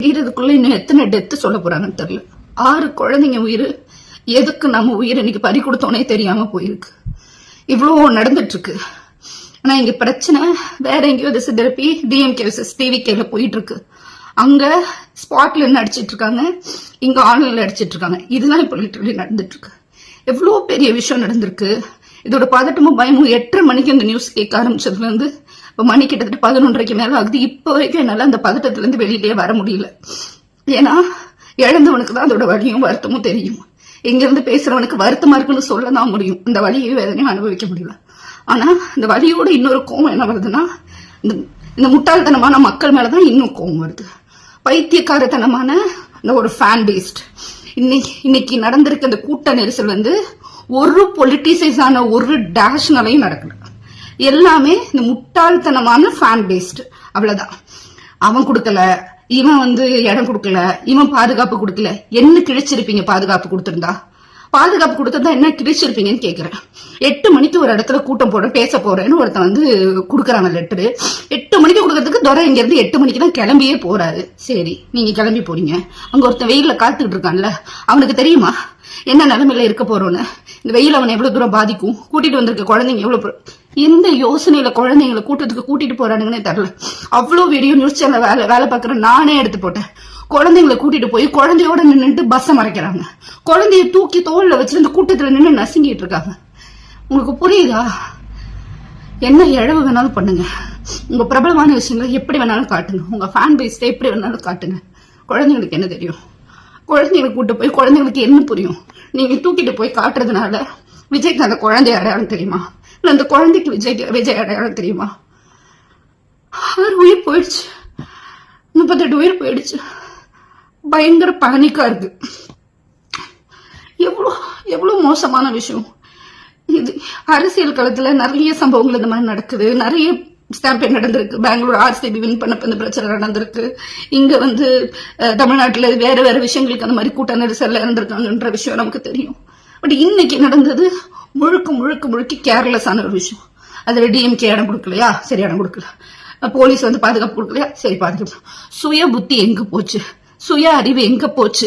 தீரதுக்குள்ள இன்னும் எத்தனை டெத்து சொல்ல போறாங்கன்னு தெரியல. ஆறு குழந்தைங்க உயிர் எதுக்கு நம்ம உயிர் இன்னைக்கு பறி கொடுத்தோன்னே தெரியாம போயிருக்கு. இவ்வளோ நடந்துட்டு இருக்கு ஆனா இங்க பிரச்சனை வேற எங்கேயோ திசை திருப்பி டிஎம்கே விசஸ் டிவிகேல போயிட்டு இருக்கு அங்க ஸ்பாட்ல அடிச்சிட்டு இருக்காங்க இங்க ஆன்லைன்ல அடிச்சிட்டு இருக்காங்க இதுதான் இப்ப லிட்டரலி நடந்துட்டு இருக்கு எவ்வளோ பெரிய விஷயம் நடந்திருக்கு. இதோட பதட்டமும் பயமும் எட்டரை மணிக்கு இந்த நியூஸ் கேட்க ஆரம்பிச்சதுல இருந்து இப்போ மணி கிட்டத்தட்ட பதினொன்றரைக்கு மேலே ஆகுது. இப்போ வரைக்கும் என்னால் அந்த பதட்டத்துலேருந்து வெளியிலே வர முடியல. ஏன்னா இழந்தவனுக்கு தான் அதோட வலியும் வருத்தமும் தெரியும். இங்கேருந்து பேசுகிறவனுக்கு வருத்தமாக இருக்குன்னு சொல்ல தான் முடியும். இந்த வலியை வேதனையும் அனுபவிக்க முடியல. ஆனால் இந்த வலியோட இன்னொரு கோவம் என்ன வருதுன்னா இந்த இந்த முட்டாள்தனமான மக்கள் மேலே தான் இன்னும் கோவம் வருது. பைத்தியக்காரத்தனமான இந்த ஒரு ஃபேன் பேஸ்ட் இன்னைக்கு இன்னைக்கு நடந்திருக்க இந்த கூட்ட நெரிசல் வந்து ஒரு பொலிட்டிசைஸான ஒரு டேஷ்னாலையும் நடக்கல. எல்லாமே இந்த முட்டாள்தனமான ஃபேன் பேஸ்ட் அவ்வளவுதான். அவன் கொடுக்கல இவன் வந்து இடம் கொடுக்கல இவன் பாதுகாப்பு கொடுக்கல. என்ன கிழிச்சிருப்பீங்க பாதுகாப்பு கொடுத்துருந்தா? பாதுகாப்பு கொடுத்திருந்தா என்ன கிழிச்சிருப்பீங்கன்னு கேட்குறேன் எட்டு மணிக்கு ஒரு இடத்துல கூட்டம் போட பேச போறேன்னு ஒருத்தன் வந்து கொடுக்குறாங்க லெட்டரு எட்டு மணிக்கு கொடுக்கறதுக்கு துறை இங்கேருந்து எட்டு மணிக்கு தான் கிளம்பியே போறாரு. சரி நீங்க கிளம்பி போறீங்க. அங்க ஒருத்தன் வெயிலில் காத்துக்கிட்டு இருக்கான்ல அவனுக்கு தெரியுமா? என்ன நிலைமையில இருக்க போறோன்னு? இந்த வெயில் அவனை எவ்வளவு தூரம் பாதிக்கும்? கூட்டிட்டு வந்திருக்க குழந்தைங்க எவ்வளவு எந்த யோசனையில குழந்தைங்களை கூட்டத்துக்கு கூட்டிட்டு போறானுங்கன்னே தெரில அவ்வளோ வீடியோ நியூஸ் சேனல் வேலை வேலை பார்க்குற நானே எடுத்து போட்டேன். குழந்தைங்களை கூட்டிட்டு போய் குழந்தையோட நின்றுட்டு பஸ்ஸை மறைக்கிறாங்க. குழந்தைய தூக்கி தோல்ல வச்சு இந்த கூட்டத்தில் நின்று நசுங்கிட்டு இருக்காங்க. உங்களுக்கு புரியுதா? என்ன இழவு வேணாலும் பண்ணுங்க. உங்க பிரபலமான விஷயங்களை எப்படி வேணாலும் காட்டுங்க. உங்க ஃபேன் பேஸ்ட எப்படி வேணாலும் காட்டுங்க. குழந்தைங்களுக்கு என்ன தெரியும்? குழந்தைங்களை கூட்டு போய் குழந்தைங்களுக்கு என்ன புரியும்? நீங்க தூக்கிட்டு போய் காட்டுறதுனால விஜய்க்கு அந்த குழந்தை அடையாளம் தெரியுமா? இல்ல அந்த குழந்தைக்கு விஜய் விஜய் அடையாளம் தெரியுமா? அவர் உயிர் போயிடுச்சு. முப்பத்தெட்டு உயிர் போயிடுச்சு. பயங்கர பனிக்காக இருக்கு. எவ்வளோ எவ்வளோ மோசமான விஷயம். இது அரசியல் காலத்தில் நிறைய சம்பவங்கள் இந்த மாதிரி நடக்குது. நிறைய ஸ்டாம்பேட் நடந்திருக்கு. பெங்களூர் ஆர்சிபி வின் பண்ணப்ப இந்த பிரச்சனை நடந்திருக்கு. இங்க வந்து தமிழ்நாட்டில் வேறு வேற வேற விஷயங்களுக்கு அந்த மாதிரி கூட்ட நெரிசல்ல இருந்திருக்காங்கன்ற விஷயம் நமக்கு தெரியும். பட் இன்னைக்கு நடந்தது முழுக்க முழுக்க முழுக்க கேர்லெஸ்ஸான ஒரு விஷயம். அதில் டிஎம்கே இடம் கொடுக்கலையா? சரி இடம் கொடுக்கல. போலீஸ் வந்து பாதுகாப்பு கொடுக்கலையா? சரி பாதுகாப்பு. சுய புத்தி எங்கே போச்சு? சுய அறிவு எங்க போச்சு?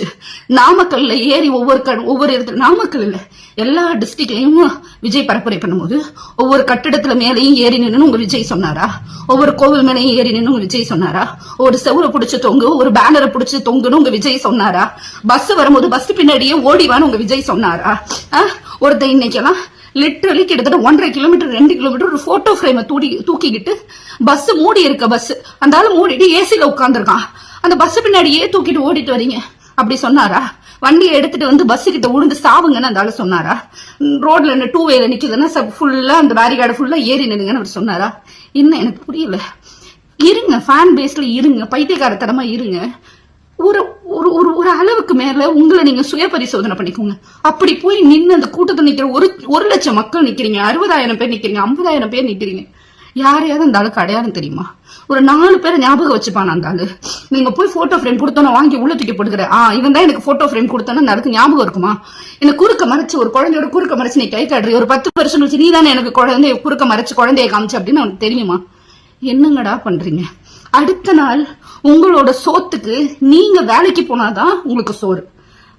நாமக்கல்ல ஏறி ஒவ்வொரு ஒவ்வொரு இடத்துல நாமக்கல் இல்ல. எல்லா டிஸ்ட்ரிக்ட்லயும் விஜய் பரப்புரை பண்ணும்போது ஒவ்வொரு கட்டிடத்துல மேலேயும் ஏறி நின்னு உங்க விஜய் சொன்னாரா? ஒவ்வொரு கோவில் மேலேயும் ஏறி நின்னு உங்க விஜய் சொன்னாரா? ஒரு செவுரை பிடிச்சு தொங்கு ஒரு பேனரை பிடிச்சு தொங்குன்னு உங்க விஜய் சொன்னாரா? பஸ் வரும்போது பஸ் பின்னாடியே ஓடிவான்னு உங்க விஜய் சொன்னாரா? ஒருத்தர் ஒருத்தன் இன்னைக்கெல்லாம் லிட்டரலி கிட்டத்தட்ட ஒன்றரை கிலோமீட்டர் ரெண்டு கிலோமீட்டர் ஒரு போட்டோ ஃப்ரேமை தூடி தூக்கிக்கிட்டு பஸ் மூடி இருக்க பஸ் அந்த மூடிட்டு ஏசில உட்காந்துருக்கான் அந்த பஸ் பின்னாடியே தூக்கிட்டு ஓடிட்டு வரீங்க. அப்படி சொன்னாரா? வண்டியை எடுத்துட்டு வந்து பஸ் கிட்ட உழுந்து சாவுங்கன்னு அந்த ஆளு சொன்னாரா? ரோட்ல என்ன டூ வேல நிக்குதுன்னா ஃபுல்லா அந்த பேரிகார்டு ஃபுல்லா ஏறி நின்னுங்கன்னு அவர் சொன்னாரா? என்ன எனக்கு புரியல. இருங்க ஃபேன் பேஸ்ல இருங்க பைத்தியக்காரத்தனமா இருங்க. ஒரு ஒரு ஒரு ஒரு அளவுக்கு மேல உங்களை நீங்க சுய பரிசோதனை பண்ணிக்கோங்க. அப்படி போய் நின்று அந்த கூட்டத்தை நிக்கிற ஒரு ஒரு லட்சம் மக்கள் நிக்கிறீங்க அறுபதாயிரம் பேர் நிக்கிறீங்க ஐம்பதாயிரம் பேர் நிக்கிறீங்க. யாரையாவது அந்த அளவுக்கு அடையாளம் தெரியுமா? ஒரு நாலு பேரை ஞாபகம் வச்சுப்பான் அந்த ஆளு. நீங்க போய் போட்டோ ஃப்ரேம் கொடுத்தோன்னு வாங்கி உள்ள தூக்கி போட்டுக்கிற. ஆ இவன் தான் எனக்கு போட்டோ ஃப்ரேம் கொடுத்தானு அந்த ஞாபகம் இருக்குமா? எனக்கு குறுக்க மறைச்சு ஒரு குழந்தையோட குறுக்க மறைச்சு நீ கை காட்டுறீ ஒரு பத்து வருஷம் கழிச்சு நீ தானே எனக்கு குழந்தைய குறுக்க மறைச்சு குழந்தைய காமிச்சு அப்படின்னு அவனுக்கு தெரியுமா? என்னங்கடா பண்றீங்க? அடுத்த நாள் உங்களோட சோத்துக்கு நீங்க வேலைக்கு போனாதான் உங்களுக்கு சோறு.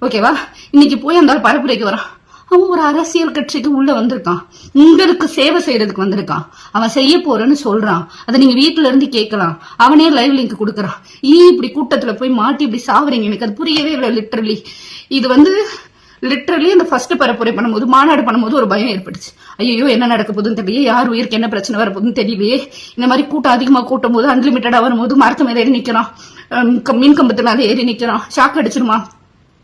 ஓகேவா? இன்னைக்கு போய் அந்த பரப்புரைக்கு வரான். அவன் ஒரு அரசியல் கட்சிக்கு உள்ள வந்திருக்கான். உங்களுக்கு சேவை செய்யறதுக்கு வந்திருக்கான். அவன் செய்ய போறேன்னு சொல்றான். அதை நீங்க வீட்டுல இருந்து கேட்கலாம். அவனே லைவ் லிங்க் கொடுக்குறான். ஏன் இப்படி கூட்டத்துல போய் மாட்டி இப்படி சாவறீங்க எனக்கு? அது புரியவே இல்லை லிட்ரலி இது வந்து லிட்ரலி அந்த ஃபர்ஸ்ட் பரப்புரை பண்ணும்போது மாநாடு பண்ணும்போது ஒரு பயம் ஏற்பட்டுச்சு. ஐயோ என்ன நடக்க போகுதுன்னு தெரியலையே. யார் உயிருக்கு என்ன பிரச்சனை வரப்போதுன்னு போகுதுன்னு தெரியலையே. இந்த மாதிரி கூட்டம் அதிகமா கூட்டும் போது அன்லிமிட்டடா வரும்போது மரத்து மேல ஏறி நிக்கிறான். மீன் க- கம்பத்து ஏறி நிக்கிறான். ஷாக் அடிச்சிருமா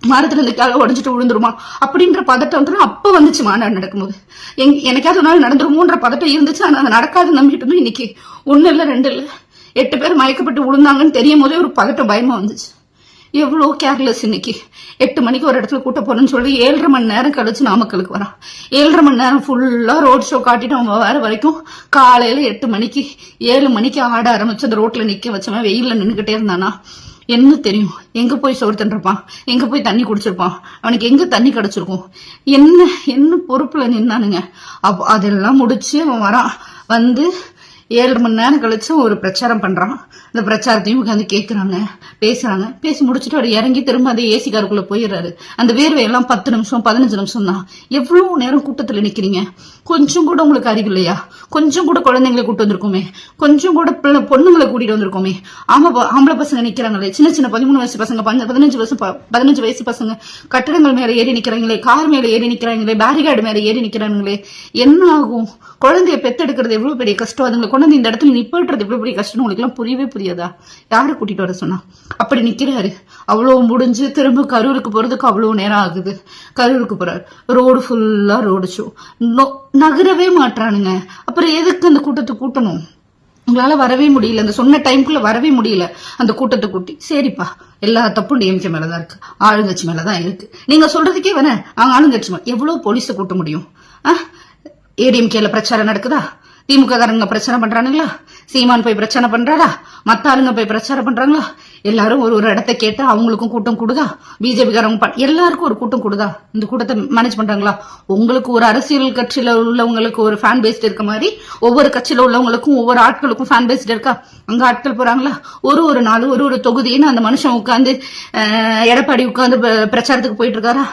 மரத்துல இருந்து உடஞ்சிட்டு விழுந்துருமா? அப்படின்ற பதட்டம் வந்து அப்ப வந்துச்சு மாநாடு நடக்கும்போது. எங் எனக்காவது ஒரு நாள் நடந்துருமோன்ற பதட்டம் இருந்துச்சு ஆனா அது நடக்காது நம்பிட்டு இருந்தோம் இன்னைக்கு. ஒண்ணு இல்ல ரெண்டு இல்ல. எட்டு பேர் மயக்கப்பட்டு விழுந்தாங்கன்னு தெரியும் போதே ஒரு பதட்டம் பயமா வந்துச்சு. எவ்வளோ கேர்லெஸ் இன்னைக்கு. எட்டு மணிக்கு ஒரு இடத்துல கூட்ட போறேன்னு சொல்லி ஏழரை மணி நேரம் கழிச்சு நாமக்கலுக்கு வரான். ஏழரை மணி நேரம் ஃபுல்லா ரோட் ஷோ காட்டிட்டு அவன் வர வரைக்கும் காலையில எட்டு மணிக்கு ஏழு மணிக்கு ஆட ஆரம்பிச்சு அந்த ரோட்ல நிக்க வச்சவன் வெயில்ல நின்றுகிட்டே இருந்தானா. என்ன தெரியும்? எங்க போய் சோறு தின்றுப்பான்? எங்க போய் தண்ணி குடிச்சிருப்பான்? அவனுக்கு எங்க தண்ணி கிடைச்சிருக்கும்? என்ன என்ன பொறுப்புல நின்னானுங்க? அப்போ அதெல்லாம் முடிச்சு அவன் வரான். வந்து ஏழு மணி நேரம் கழிச்சு ஒரு பிரச்சாரம் பண்றான். அந்த பிரச்சாரத்தையும் உட்காந்து கேட்குறாங்க பேசுறாங்க. பேசி முடிச்சுட்டு அவர் இறங்கி திரும்ப அந்த ஏசி காருக்குள்ள போயிடுறாரு. அந்த வேர்வை எல்லாம் பத்து நிமிஷம் பதினஞ்சு நிமிஷம் தான். எவ்வளவு நேரம் கூட்டத்துல நிக்கிறீங்க? கொஞ்சம் கூட உங்களுக்கு அறிவு இல்லையா? கொஞ்சம் கூட குழந்தைங்களை கூட்டு வந்திருக்கோமே. கொஞ்சம் கூட பிள்ளை- பொண்ணுங்களை கூட்டிட்டு வந்திருக்கோமே. ஆமா ஆம்பளை பசங்க நிக்கிறாங்களே. சின்ன சின்ன பதிமூணு வயசு பசங்க பதினஞ்சு வயசு ப- பதினஞ்சு வயசு பசங்க. கட்டடங்கள் மேல ஏறி நிக்கிறாங்களே கார் மேல ஏறி நிக்கிறாங்களே பேரிகார்டு மேல ஏறி நிக்கிறாங்களே. என்ன ஆகும்? குழந்தைய பெத்தெடுக்கிறது எவ்வளவு பெரிய கஷ்டம். அதுங்களை கொண்டு இந்த இடத்துல நிப்பாட்டுறது எவ்வளவு பெரிய கஷ்டம் உங்களுக்கு எல்லாம் புரியவே புரியாதா? யாரை கூட்டிட்டு வர சொன்னா? அப்படி நிக்கிறாரு. அவ்வளவு முடிஞ்சு திரும்ப கரூருக்கு போறதுக்கு அவ்வளவு நேரம் ஆகுது. கரூருக்கு போகிறாரு ரோடு ஃபுல்லா ரோடு ஷோ நகரவே மாட்டானுங்க அப்புறம் எதுக்கு அந்த கூட்டத்தை கூட்டணும்? உங்களால வரவே முடியல. அந்த சொன்ன டைம்குள்ள வரவே முடியல. அந்த கூட்டத்தை கூட்டி. சரிப்பா. எல்லா தப்பும் டிஎம்கே மேலதான் இருக்கு. ஆளுங்கட்சி மேலதான் இருக்கு. நீங்க சொல்றதுக்கே வேணா. அவங்க ஆளுங்கட்சி மேல எவ்வளவு போலீஸை கூட்ட முடியும்? ஏடிஎம்கேல பிரச்சாரம் நடக்குதா? திமுக காரங்க பிரச்சாரம் பண்றானுங்களா? சீமான் போய் பிரச்சனை பண்றாரா? மத்த ஆளுங்க போய் பிரச்சாரம் பண்றாங்களா? எல்லாரும் ஒரு ஒரு இடத்த கேட்டு அவங்களுக்கும் கூட்டம் கொடுதா? பிஜேபி காரங்க எல்லாருக்கும் ஒரு கூட்டம் கொடுதா? இந்த கூட்டத்தை மேனேஜ் பண்றாங்களா? உங்களுக்கு ஒரு அரசியல் கட்சியில உள்ளவங்களுக்கு ஒரு ஃபேன் பேஸ்ட் இருக்க மாதிரி ஒவ்வொரு கட்சியில உள்ளவங்களுக்கும் ஒவ்வொரு ஆட்களுக்கும் ஃபேன் பேஸ்ட் இருக்கா? அங்க ஆட்கள் போறாங்களா? ஒரு ஒரு நாள் ஒரு ஒரு தொகுதின்னு அந்த மனுஷன் உட்காந்து எடப்பாடி உட்காந்து பிரச்சாரத்துக்கு போயிட்டு இருக்காரா?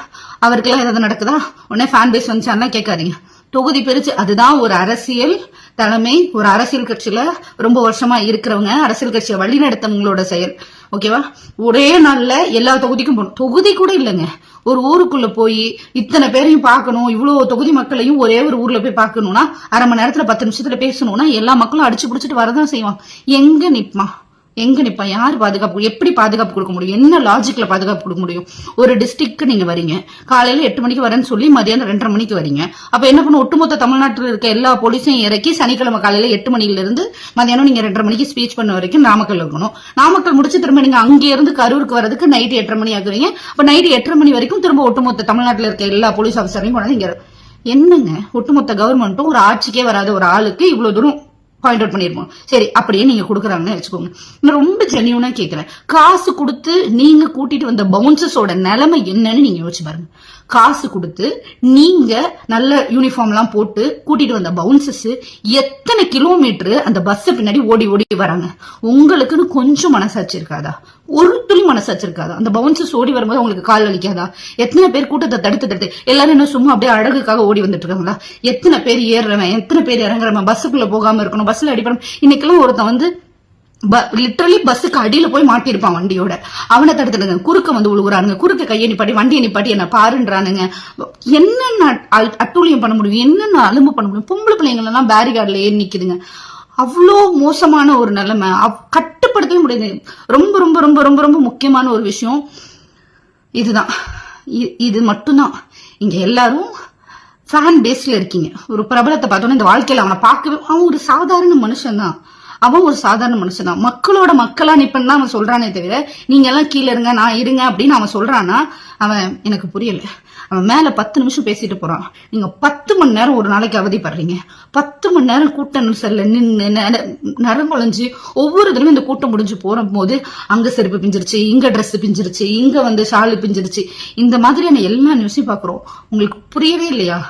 அவருக்கெல்லாம் ஏதாவது நடக்குதா? உடனே ஃபேன் பேஸ் வந்துச்சான்னா கேட்காதீங்க. தொகுதி பிரிச்சு அதுதான் ஒரு அரசியல் தலைமை ஒரு அரசியல் கட்சியில ரொம்ப வருஷமா இருக்கிறவங்க அரசியல் கட்சியை வழிநடத்தவங்களோட செயல். ஓகேவா ஒரே நாள்ல எல்லா தொகுதிக்கும் போகணும். தொகுதி கூட இல்லைங்க. ஒரு ஊருக்குள்ள போய் இத்தனை பேரையும் பார்க்கணும் இவ்வளவு தொகுதி மக்களையும் ஒரே ஒரு ஊர்ல போய் பார்க்கணும்னா அரை மணி நேரத்துல பத்து நிமிஷத்துல பேசணும்னா எல்லா மக்களும் அடிச்சு பிடிச்சிட்டு வரதான் செய்வான் எங்க நிப்பான் எங்க நிப்பான் யார் பாதுகாப்பு? எப்படி பாதுகாப்பு கொடுக்க முடியும்? என்ன லாஜிக்ல பாதுகாப்பு கொடுக்க முடியும்? ஒரு டிஸ்ட்ரிக்ட் நீங்க வரீங்க. காலையில எட்டு மணிக்கு வரேன்னு சொல்லி மதியானம் ரெண்டரை மணிக்கு வரீங்க. அப்ப என்ன பண்ணும் ஒட்டுமொத்த தமிழ்நாட்டில் இருக்க எல்லா போலீஸையும் இறக்கி சனிக்கிழமை காலையில எட்டு மணில இருந்து மதியானம் நீங்க ரெண்டரை மணிக்கு ஸ்பீச் பண்ண வரைக்கும் நாமக்கல் இருக்கணும். நாமக்கல் முடிச்சு திரும்ப நீங்க அங்கே இருந்து கரூருக்கு வரதுக்கு நைட்டு எட்டரை மணி ஆகுவீங்க அப்ப நைட்டு எட்டரை மணி வரைக்கும் திரும்ப ஒட்டுமொத்த தமிழ்நாட்டில் இருக்க எல்லா போலீஸ் ஆஃபீஸரையும் கொண்டாந்து இங்க என்னங்க? ஒட்டுமொத்த கவர்மெண்ட்டும் ஒரு ஆட்சிக்கே வராத ஒரு ஆளுக்கு இவ்வளவு தூரம் பாயிண்ட் அவுட் பண்ணிருப்போம். சரி அப்படியே நீங்க கொடுக்குறாங்கன்னு வச்சுக்கோங்க. நான் ரொம்ப ஜென்யூனா கேக்குறேன். காசு கொடுத்து நீங்க கூட்டிட்டு வந்த பவுன்சஸோட நிலைமை என்னன்னு நீங்க யோசிச்சு பாருங்க. காசு கொடுத்து நீங்க நல்ல யூனிஃபார்ம் எல்லாம் போட்டு கூட்டிட்டு வந்த பவுன்சஸ் எத்தனை கிலோமீட்டர் அந்த பஸ் பின்னாடி ஓடி ஓடி வராங்க. உங்களுக்குன்னு கொஞ்சம் மனசாட்சி இருக்காதா? ஒரு துளி மனசாட்சி இருக்காதா? அந்த பவுன்சஸ் ஓடி வரும்போது உங்களுக்கு கால் வலிக்காதா? எத்தனை பேர் கூட்டத்தை தடுத்து தடுத்து எல்லாரும் என்ன சும்மா அப்படியே அழகுக்காக ஓடி வந்துட்டு இருக்காங்களா எத்தனை பேர் ஏறுறவன் எத்தனை பேர் இறங்குறவன்? பஸ்ஸுக்குள்ள போகாம இருக்கணும் பஸ்ல அடிப்படம் இன்னைக்கெல்லாம் ஒருத்தன் வந்து லிட்டரலி பஸ்ஸுக்கு அடியில போய் மாட்டிருப்பான் வண்டியோட. அவனை தடுத்துடுங்க. குறுக்க வந்து உழுகுறானுங்க குறுக்க கையை நிப்பாட்டி வண்டியை நிப்பாட்டி என்ன பாருன்றானுங்க. என்னென்ன அட்டூழியம் பண்ண முடியும்? என்னென்ன அலும்பு பண்ண முடியும்? பொம்பளை பிள்ளைங்க எல்லாம் ஏறி நிக்குதுங்க. அவ்வளோ மோசமான ஒரு நிலைமை. கட்டுப்படுத்தவே முடியாது. ரொம்ப ரொம்ப ரொம்ப ரொம்ப ரொம்ப முக்கியமான ஒரு விஷயம். இதுதான். இது மட்டும்தான். இங்க எல்லாரும் ஃபேன் பேஸ்ல இருக்கீங்க. ஒரு பிரபலத்தை பார்த்தோன்னே இந்த வாழ்க்கையில் அவனை பார்க்கவே அவன் ஒரு சாதாரண மனுஷன் தான் அவன் ஒரு சாதாரண மனுஷன். தான் மக்களோட மக்களா நிப்பன்னு அவன் சொல்றானே தவிர நீங்க எல்லாம் கீழே இருங்க நான் இருங்க அப்படின்னு அவன் சொல்றானா அவன் எனக்கு புரியல. அவன் மேல பத்து நிமிஷம் பேசிட்டு போறான். நீங்க பத்து மணி நேரம் ஒரு நாளைக்கு அவதிப்படுறீங்க. பத்து மணி நேரம் கூட்ட நெரிசல்ல நின்று நரங்குழஞ்சு ஒவ்வொரு தடவையும் இந்த கூட்டம் முடிஞ்சு போற போது அங்க செருப்பு பிஞ்சிருச்சு இங்க ட்ரெஸ் பிஞ்சிருச்சு இங்க வந்து ஷாலு பிஞ்சிருச்சு. இந்த மாதிரியான எல்லா நியூஸையும் பாக்குறோம் உங்களுக்கு புரியவே இல்லையா?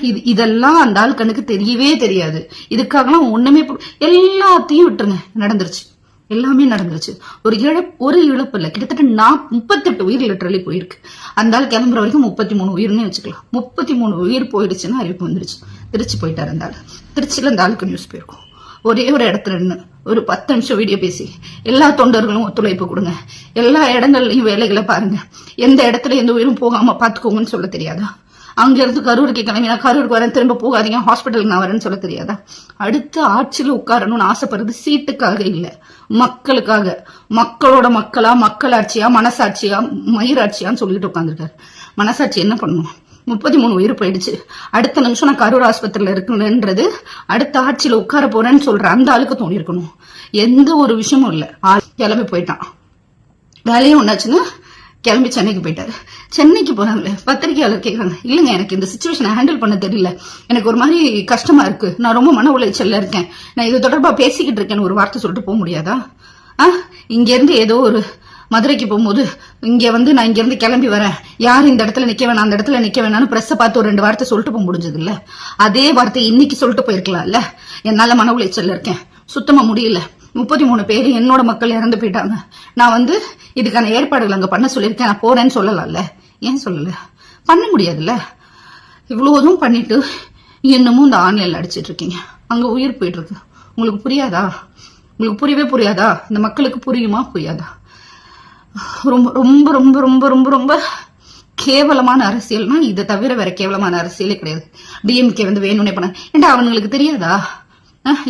இது இதெல்லாம் அந்த ஆள் கண்ணுக்கு தெரியவே தெரியாது. இதுக்காகலாம் ஒண்ணுமே எல்லாத்தையும் விட்டுருங்க. நடந்துருச்சு. எல்லாமே நடந்துருச்சு. ஒரு இழப்பு ஒரு இழப்பு இல்லை. கிட்டத்தட்ட நான் முப்பத்தெட்டு உயிர் லிட்டரலி போயிருக்கு. அந்த ஆள் கிளம்புற வரைக்கும் முப்பத்தி மூணு உயிர்னே வச்சுக்கலாம். முப்பத்தி மூணு உயிர் போயிடுச்சுன்னா அறிவிப்பு வந்துருச்சு. திருச்சி போயிட்டா அந்த ஆள். திருச்சியில அந்த ஆளுக்கு நியூஸ் போயிருக்கும். ஒரே ஒரு இடத்துல நின்று ஒரு பத்து நிமிஷம் வீடியோ பேசி எல்லா தொண்டர்களும் ஒத்துழைப்பு கொடுங்க. எல்லா இடங்கள்லையும் வேலைகளை பாருங்க. எந்த இடத்துல எந்த உயிரும் போகாம பாத்துக்கோங்கன்னு சொல்ல தெரியாதா? அங்க இருந்து கரூருக்கு கிளம்பி நான் கரூருக்கு வரேன் திரும்ப போகாதீங்க ஹாஸ்பிட்டலுக்கு நான் வரேன்னு சொல்ல தெரியாதா? அடுத்த ஆட்சியில் உட்காரணும்னு ஆசைப்படுறது சீட்டுக்காக இல்லை மக்களுக்காக. மக்களோட மக்களா மக்களாட்சியா மனசாட்சியா மயிராட்சியான்னு சொல்லிட்டு உட்காந்துருக்காரு மனசாட்சி என்ன பண்ணும் முப்பத்தி மூணு உயிர் போயிடுச்சு. அடுத்த நிமிஷம் நான் கரூர் ஆஸ்பத்திரியில இருக்கணும்ன்றது அடுத்த ஆட்சியில உட்கார போறேன்னு சொல்ற அந்த ஆளுக்கு தோணி இருக்கணும் எந்த ஒரு விஷயமும் இல்ல. கிளம்பி போயிட்டான். வேலையும் ஒன்னாச்சுன்னா கிளம்பி சென்னைக்கு போயிட்டாரு. சென்னைக்கு போனாங்களே பத்திரிகையாளர் கேட்குறாங்க இல்லைங்க எனக்கு இந்த சுச்சுவேஷனை ஹேண்டில் பண்ண தெரியல. எனக்கு ஒரு மாதிரி கஷ்டமா இருக்கு. நான் ரொம்ப மன உளைச்சல்ல இருக்கேன். நான் இது தொடர்பா பேசிக்கிட்டு இருக்கேன்னு ஒரு வார்த்தை சொல்லிட்டு போக முடியாதா? ஆ? இங்கேருந்து ஏதோ ஒரு மதுரைக்கு போகும்போது இங்க வந்து நான் இங்க இருந்து கிளம்பி வரேன். யார் இந்த இடத்துல நிக்க வேணாம் அந்த இடத்துல நிக்க வேணாம்னு பிரஸ் பார்த்து ஒரு ரெண்டு வார்த்தை சொல்லிட்டு போக முடிஞ்சது இல்ல அதே வார்த்தை இன்னைக்கு சொல்லிட்டு போயிருக்கலாம்ல. என்னால மன உளைச்சல்ல இருக்கேன். சுத்தமா முடியல. முப்பத்தி மூணு பேர் என்னோட மக்கள் இறந்து போயிட்டாங்க. நான் வந்து இதுக்கான ஏற்பாடுகள் அங்கே பண்ண சொல்லியிருக்கேன். நான் போறேன்னு சொல்லலாம்ல. ஏன் சொல்லல? பண்ண முடியாதுல்ல. இவ்வளோதும் பண்ணிட்டு இன்னமும் இந்த ஆன்லைனில் அடிச்சிட்டு இருக்கீங்க. அங்கே உயிர் போயிட்டு இருக்கு உங்களுக்கு புரியாதா? உங்களுக்கு புரியவே புரியாதா? இந்த மக்களுக்கு புரியுமா? புரியாதா? ரொம்ப ரொம்ப ரொம்ப ரொம்ப ரொம்ப ரொம்ப கேவலமான அரசியல்னா இதை தவிர வேற கேவலமான அரசியலே கிடையாது. டிஎம்கே வந்து வேணும்னே பண்ண ஏன்டா அவங்களுக்கு தெரியாதா?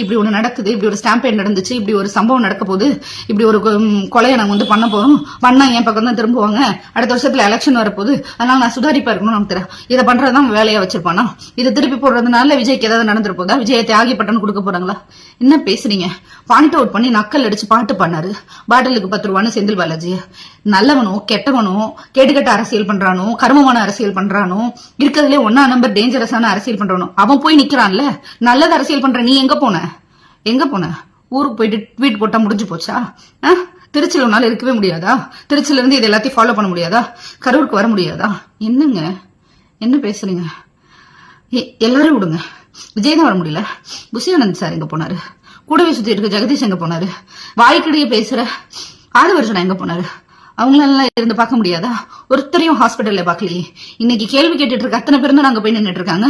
இப்படி ஒன்று நடக்குது இப்படி ஒரு ஸ்டாம்பேட் நடந்துச்சு இப்படி ஒரு சம்பவம் நடக்க போகுது இப்படி ஒரு கொலையை நாங்கள் வந்து பண்ண போகிறோம் பண்ணா என் பக்கம் தான் திரும்புவாங்க. அடுத்த வருஷத்துல எலெக்ஷன் வரப்போகுது. அதனால நான் சுதாரிப்பா இருக்கணும்னு நமக்கு தெரியும் இதை பண்றதுதான் வேலையா வச்சிருப்பானா? இதை திருப்பி போடுறதுனால விஜய்க்கு ஏதாவது நடந்துரு போதா விஜயை தியாகி பட்டன் கொடுக்க போறாங்களா? என்ன பேசுறீங்க? பாயிண்ட் அவுட் பண்ணி நக்கல் அடிச்சு பாட்டு பண்ணாரு பாட்டிலுக்கு பத்து ரூபான்னு செந்தில் பாலாஜி. நல்லவனோ கெட்டவனோ கேடுகட்ட அரசியல் பண்றானோ கருமமான அரசியல் பண்றானோ இருக்கிறதுலே ஒன்னா நம்பர் டேஞ்சரஸான அரசியல் பண்றானோ அவன் போய் நிக்கிறான்ல நல்லது அரசியல் பண்ற நீ எங்க போன? எங்க போன? ஊருக்கு போயிட்டு ட்வீட் போட்டா முடிஞ்சு போச்சா? ஆ? திருச்சியில உன்னால இருக்கவே முடியாதா? திருச்சியில இருந்து இது எல்லாத்தையும் ஃபாலோ பண்ண முடியாதா? கரூருக்கு வர முடியாதா? என்னங்க? என்ன பேசுறீங்க? எ- எல்லாரும் விடுங்க. விஜய் தான் வர முடியல. புஷியானந்த் சார் எங்க போனாரு? கூடவே சுத்தி இருக்க ஜெகதீஷ் எங்க போனாரு? வாய்க்கிடையே பேசுற ஆதவர்ஜனா எங்க போனாரு? அவங்களெல்லாம் இருந்து பார்க்க முடியாதா? ஒருத்தரையும் ஹாஸ்பிட்டல்ல பார்க்கலையே. இன்னைக்கு கேள்வி கேட்டுட்டு இருக்க அத்தனை பேருந்து தான் அங்க போய் நின்றுட்டு இருக்காங்க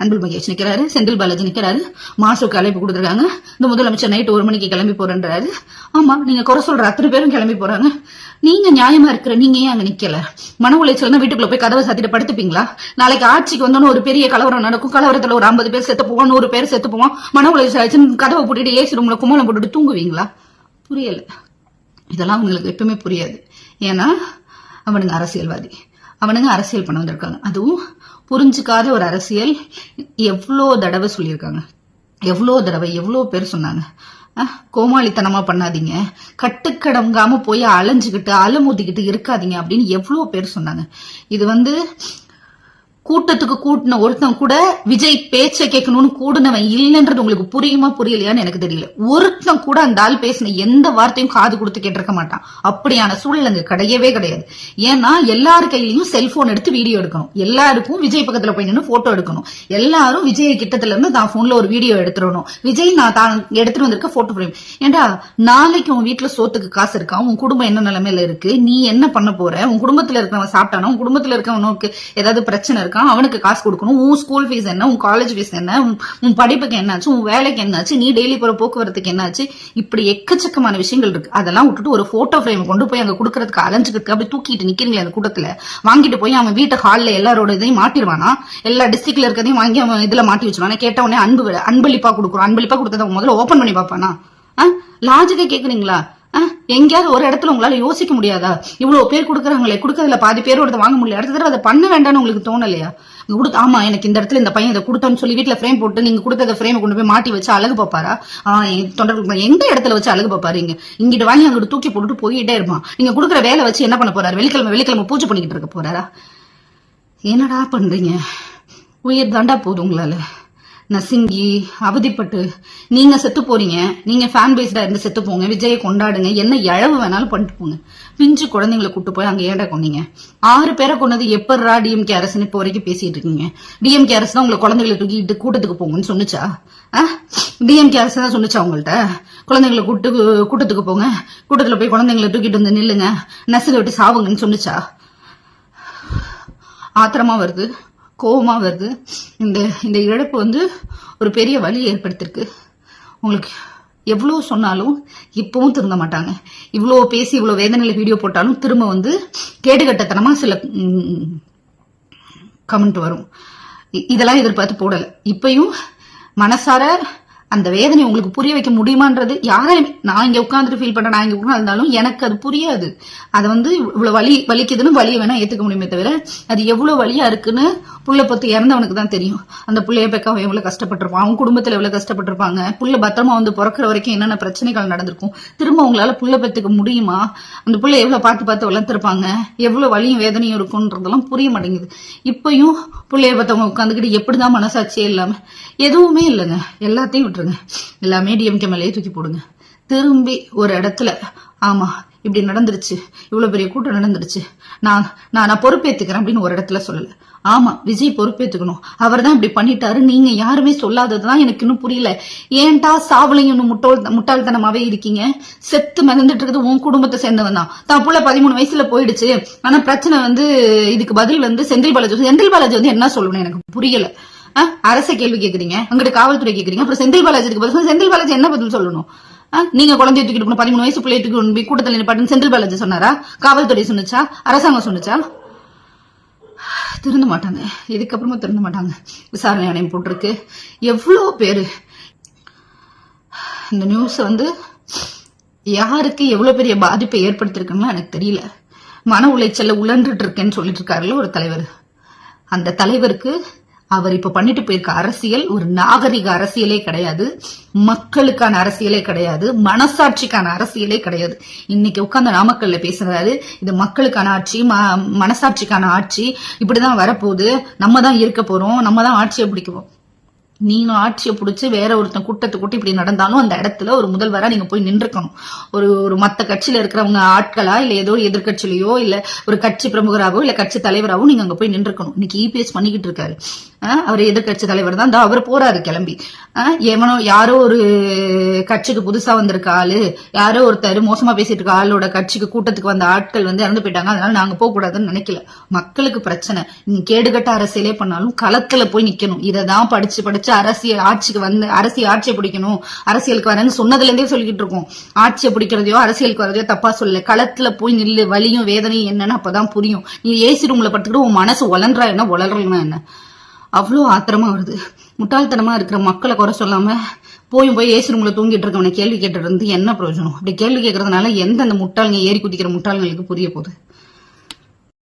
அன்பில் மகேஷ் நிக்கிறாரு செந்தில் பாலாஜி நிக்கிறாரு மாசுக்கு அழைப்பு கொடுத்துருக்காங்க. இந்த முதலமைச்சர் நைட் ஒரு மணிக்கு கிளம்பி போறேன்றாரு. ஆமா நீங்க குறை சொல்ற அத்தனை பேரும் கிளம்பி போறாங்க. நீங்க நியாயமா இருக்கிற நீங்க ஏன் அங்க நிக்கல? மன உளைச்சல்னா வீட்டுக்குள்ள போய் கதவை சாத்திட்டு படுத்துப்பீங்களா? நாளைக்கு ஆட்சிக்கு வந்தோன்னு ஒரு பெரிய கலவரம் நடக்கும். கலவரத்துல ஒரு ஐம்பது பேர் செத்து போவோம் நூறு பேர் செத்து போவோம். மன உளைச்சல் ஆச்சுன்னு கதவை போட்டுட்டு ஏசி ரூம்ல கும்மலம் போட்டுட்டு தூங்குவீங்களா? புரியல. இதெல்லாம் உங்களுக்கு எப்பவுமே புரியாது. ஏன்னா அவனுங்க அரசியல்வாதி. அவனுங்க அரசியல் பண்ண வந்திருக்காங்க. அதுவும் புரிஞ்சுக்காத ஒரு அரசியல் எவ்வளோ தடவை சொல்லியிருக்காங்க. எவ்வளோ தடவை எவ்வளோ பேர் சொன்னாங்க. கோமாளித்தனமாக கோமாளித்தனமா பண்ணாதீங்க. கட்டுக்கடங்காம போய் அலைஞ்சுக்கிட்டு அலமுதிக்கிட்டு இருக்காதீங்க அப்படின்னு எவ்வளோ பேர் சொன்னாங்க. இது வந்து கூட்டத்துக்கு கூட்டின ஒருத்தன் கூட விஜய் பேச்சை கேட்கணும்னு கூடுனவன் இல்லைன்றது உங்களுக்கு புரியுமா புரியலையான்னு எனக்கு தெரியல. ஒருத்தன் கூட அந்த ஆள் பேசின எந்த வார்த்தையும் காது கொடுத்து கேட்டிருக்க மாட்டான். அப்படியான சூழல் அங்க கிடையவே கிடையாது. ஏன்னா எல்லார் கையிலையும் செல்போன் எடுத்து வீடியோ எடுக்கணும். எல்லாருக்கும் விஜய் பக்கத்துல போய் நின்று போட்டோ எடுக்கணும். எல்லாரும் விஜய் கிட்டத்துல இருந்து தான் போன்ல ஒரு வீடியோ எடுத்துடணும். விஜய் நான் தான் எடுத்துட்டு வந்திருக்க போட்டோ ஃப்ரேம் ஏண்டா நாளைக்கு உன் வீட்டுல சோத்துக்கு காசு இருக்கா? உன் குடும்பம் என்ன நிலைமையில இருக்கு? நீ என்ன பண்ண போற? உன் குடும்பத்துல இருக்கிறவன் சாப்பிட்டானா? உன் குடும்பத்துல இருக்கவனுக்கு ஏதாவது பிரச்சனை இருக்கா? அவனுக்கு காசு கொடுக்கணும். உன் ஸ்கூல் ஃபீஸ் என்ன உன் காலேஜ் ஃபீஸ் என்ன உன்- உன் படிப்புக்கு என்னாச்சு உன் வேலைக்கு என்னாச்சு நீ டெய்லி போற போக்குவரத்துக்கு என்னாச்சு இப்படி எக்கச்சக்கமான விஷயங்கள் இருக்கு. அதெல்லாம் விட்டுட்டு ஒரு போட்டோ ஃப்ரேம் கொண்டு போய் அங்க கொடுக்கறதுக்கு அலைஞ்சுக்கிறதுக்கு அப்படி தூக்கிட்டு நிக்கிறீங்களே அந்த கூட்டத்துல. வாங்கிட்டு போய் அவன் வீட்டு ஹால்ல எல்லாரோட இதையும் மாட்டிடுவானா? எல்லா டிஸ்ட்ரிக்ட்ல இருக்கிறதையும் வாங்கி அவன் இதுல மாட்டி வச்சிருவானா? கேட்ட உடனே அன்பு அன்பளிப்பா கொடுக்குறோம் அன்பளிப்பா கொடுத்ததை முதல்ல ஓபன் பண்ணி பார்ப்பானா? லாஜிக்கே கேக்குறீங்களா? எங்கேயாவது ஒரு இடத்துல உங்களால யோசிக்க முடியாதா? இவ்வளவு பேர் கொடுக்குறாங்களே கொடுக்கறதுல பாதி பேரோட வாங்க முடியல. அடுத்த தடவை அதை பண்ண வேண்டாம்னு உங்களுக்கு தோணலையா? கொடுத்து ஆமா எனக்கு இந்த இடத்துல இந்த பையன் இதை கொடுத்தான்னு சொல்லி வீட்டுல ஃப்ரேம் போட்டு நீங்க கொடுத்த ஃப்ரேம் கொண்டு போய் மாட்டி வச்சு அழகு பார்ப்பாரா? ஆ, தொண்டர்கள் எந்த இடத்துல வச்சு அழகு பார்ப்பாரு இங்க? இங்கிட்டு வாங்கி அங்கிட்டு தூக்கி போட்டுட்டு போயிட்டே இருப்பான். நீங்க கொடுக்குற வேலை வச்சு என்ன பண்ண போறாரு? வெள்ளிக்கிழமை வெள்ளிக்கிழமை பூஜை பண்ணிக்கிட்டு இருக்க போறாரா? என்னடா பண்றீங்க? உயிர் தாண்டா போதும் உங்களால. நசுங்கி அவதிப்பட்டு நீங்க செத்து போறீங்க. நீங்க ஃபேன் பேஸ்டா இருந்து செத்து போங்க. விஜயை கொண்டாடுங்க. என்ன இழவு வேணாலும் பண்ணிட்டு போங்க. பிஞ்சு குழந்தைங்களை கூட்டு போய் அங்க ஏடா கொண்டீங்க ஆறு பேரை கொண்டது எப்படா டிஎம்கே அரசுன்னு இப்போ வரைக்கும் பேசிட்டு இருக்கீங்க? டிஎம்கே அரசு தான் உங்களை குழந்தைகளை தூக்கிட்டு கூட்டத்துக்கு போங்கன்னு சொன்னுச்சா? டிஎம்கே அரசு தான் சொன்னுச்சா உங்கள்ட்ட? குழந்தைங்களை கூட்டு கூட்டத்துக்கு போங்க. கூட்டத்துல போய் குழந்தைங்களை தூக்கிட்டு வந்து நில்லுங்க. நசுங்க விட்டு சாவுங்கன்னு சொன்னுச்சா? ஆத்திரமா வருது. கோபமாக வருது இந்த இந்த இழப்பு வந்து ஒரு பெரிய வலி ஏற்படுத்திருக்கு. உங்களுக்கு எவ்வளோ சொன்னாலும் இப்பவும் திருந்த மாட்டாங்க. இவ்வளோ பேசி இவ்வளோ வேதனையில் வீடியோ போட்டாலும் திரும்ப வந்து கேடுகட்டத்தனமாக சில கமெண்ட் வரும். இதெல்லாம் எதிர்பார்த்து போடலை. இப்பயும் மனசார அந்த வேதனை உங்களுக்கு புரிய வைக்க முடியுமான்றது யாரையும் நான் இங்க உட்காந்துட்டு ஃபீல் பண்றேன் நான் இங்க இருந்தாலும் எனக்கு அது புரியாது. அதை வந்து இவ்வளவு வலி வலிக்குதுன்னு வலியை வேணா ஏத்துக்க முடியுமே தவிர அது எவ்வளவு வலியாக இருக்குன்னு புள்ள பத்து இறந்தவனுக்கு தான் தெரியும். அந்த பிள்ளைய பெக்க எவ்வளோ எவ்வளவு கஷ்டப்பட்டிருப்பான் அவங்க குடும்பத்துல எவ்வளவு கஷ்டப்பட்டிருப்பாங்க புள்ள பத்திரமா வந்து பிறக்கிற வரைக்கும் என்னென்ன பிரச்சனைகள் நடந்திருக்கும் திரும்ப உங்களால புள்ள பத்துக்க முடியுமா? அந்த பிள்ளை எவ்வளவு பார்த்து பார்த்து வளர்த்துருப்பாங்க எவ்வளவு வலியும் வேதனையும் இருக்கும்ன்றதெல்லாம் புரிய மாட்டேங்குது. இப்பயும் புள்ளைய பார்த்தவங்க உட்காந்துக்கிட்டு எப்படிதான் மனசாட்சியே இல்லாம எதுவுமே இல்லைங்க. எல்லாத்தையும் விட்டுருங்க எல்லாமே டிஎம்கே மேலேயே தூக்கி போடுங்க. திரும்பி ஒரு இடத்துல ஆமாம் இப்படி நடந்துருச்சு. இவ்வளவு பெரிய கூட்டம் நடந்துருச்சு. நான் நான் நான் பொறுப்பேத்துக்கிறேன் அப்படின்னு ஒரு இடத்துல சொல்லல. ஆமா விஜய் பொறுப்பேத்துக்கணும். அவர் தான் இப்படி பண்ணிட்டாரு. நீங்க யாருமே சொல்லாததுதான் எனக்கு இன்னும் புரியல. ஏன்டா சாவலையும் இன்னும் முட்டோல் முட்டாள்தனமாவே இருக்கீங்க? செத்து மிதந்துட்டு இருக்குது உன் குடும்பத்தை சேர்ந்தவன் தான். தான் புள்ள பதிமூணு வயசுல போயிடுச்சு. ஆனா பிரச்சனை வந்து இதுக்கு பதில் வந்து செந்தில் பாலாஜி செந்தில் பாலாஜி வந்து என்ன சொல்லணும் எனக்கு புரியல. அரச கேள்வி கேக்குறீங்க. அங்கிட்ட காவல்துறை கேக்குறீங்க. அப்புறம் செந்தில் பாலாஜிக்கு பதில் செந்தில் பாலாஜி என்ன பதில் சொல்லணும்? நீங்க குழந்தைய தூக்கிட்டு பதிமூணு வயசு பிள்ளைய தூக்கிட்டு போய் கூட்டத்தில் நிப்பாட்டுன்னு செந்தில் பாலாஜி சொன்னாரா? காவல்துறை சொன்னுச்சா? அரசாங்கம் சொன்னுச்சா? திருந்த மாட்டாங்க. இதுக்கப்புறமா திருந்த மாட்டாங்க. விசாரணை ஆணையம் போட்டிருக்கு. எவ்வளோ பேரு? இந்த நியூஸ் வந்து யாருக்கு எவ்வளவு பெரிய பாதிப்பை ஏற்படுத்திருக்குன்னு எனக்கு தெரியல. மன உளைச்சல்ல உழன்றுட்டு இருக்கேன்னு சொல்லிட்டு இருக்காருல்ல ஒரு தலைவர். அந்த தலைவருக்கு அவர் இப்ப பண்ணிட்டு போயிருக்க அரசியல் ஒரு நாகரிக அரசியலே கிடையாது. மக்களுக்கான அரசியலே கிடையாது. மனசாட்சிக்கான அரசியலே கிடையாது. இன்னைக்கு உட்கார்ந்து நாமக்கல்ல பேசுறாரு. இது மக்களுக்கான ஆட்சி ம- மனசாட்சிக்கான ஆட்சி இப்படிதான் வரப்போகுது. நம்ம தான் இருக்க போறோம். நம்ம தான் ஆட்சியை பிடிக்குவோம். நீங்க ஆட்சியை பிடிச்சி வேற ஒருத்தன் கூட்டத்தை கூட்டி இப்படி நடந்தாலும் அந்த இடத்துல ஒரு முதல்வரா நீங்க போய் நின்றுக்கணும். ஒரு ஒரு மத்த கட்சியில இருக்கிறவங்க ஆட்களா இல்ல ஏதோ ஒரு எதிர்க்கட்சியிலயோ இல்ல ஒரு கட்சி பிரமுகராகவோ இல்ல கட்சி தலைவராகவோ நீங்க அங்க போய் நின்றுக்கணும். இன்னைக்கு இபிஎஸ் பண்ணிக்கிட்டு இருக்காரு. அவர் எதிர்க்கட்சி தலைவர் தான். இந்த அவர் போறாரு கிளம்பி. ஆஹ் எவனோ யாரோ ஒரு கட்சிக்கு புதுசா வந்திருக்க ஆளு யாரோ ஒருத்தர் மோசமா பேசிட்டு இருக்க ஆளோட கட்சிக்கு கூட்டத்துக்கு வந்த ஆட்கள் வந்து இறந்து போயிட்டாங்க. அதனால நாங்க போக கூடாதுன்னு நினைக்கல. மக்களுக்கு பிரச்சனை. நீ கேடுகட்ட அரசியலே பண்ணாலும் களத்துல போய் நிக்கணும். இததான் படிச்சு படிச்சு அரசியல் ஆட்சிக்கு வந்து அரசியல் ஆட்சியை பிடிக்கணும். அரசியலுக்கு வரேன்னு சொன்னதுல இருந்தே சொல்லிக்கிட்டு இருக்கோம். ஆட்சியை பிடிக்கிறதையோ அரசியலுக்கு வரதையோ தப்பா சொல்லல. களத்துல போய் நில்லு. வலியும் வேதனையும் என்னன்னு அப்பதான் புரியும். நீ ஏசி ரூம்ல படுத்துக்கிட்டு உன் மனசு உலன்றா என்ன உளறலனா என்ன? அவ்வளோ ஆத்திரமா வருது. முட்டாள்தனமா இருக்கிற மக்களை குறை சொல்லாம போயும் போய் ஏசி ரூம்ல தூங்கிட்டு இருக்கவனை கேள்வி கேட்டுட்டு இருந்து என்ன பிரயோஜனம்? அப்படி கேள்வி கேட்கறதுனால எந்தெந்த முட்டாளுங்க ஏறி குதிக்கிற முட்டாளுங்களுக்கு புரிய போகுது.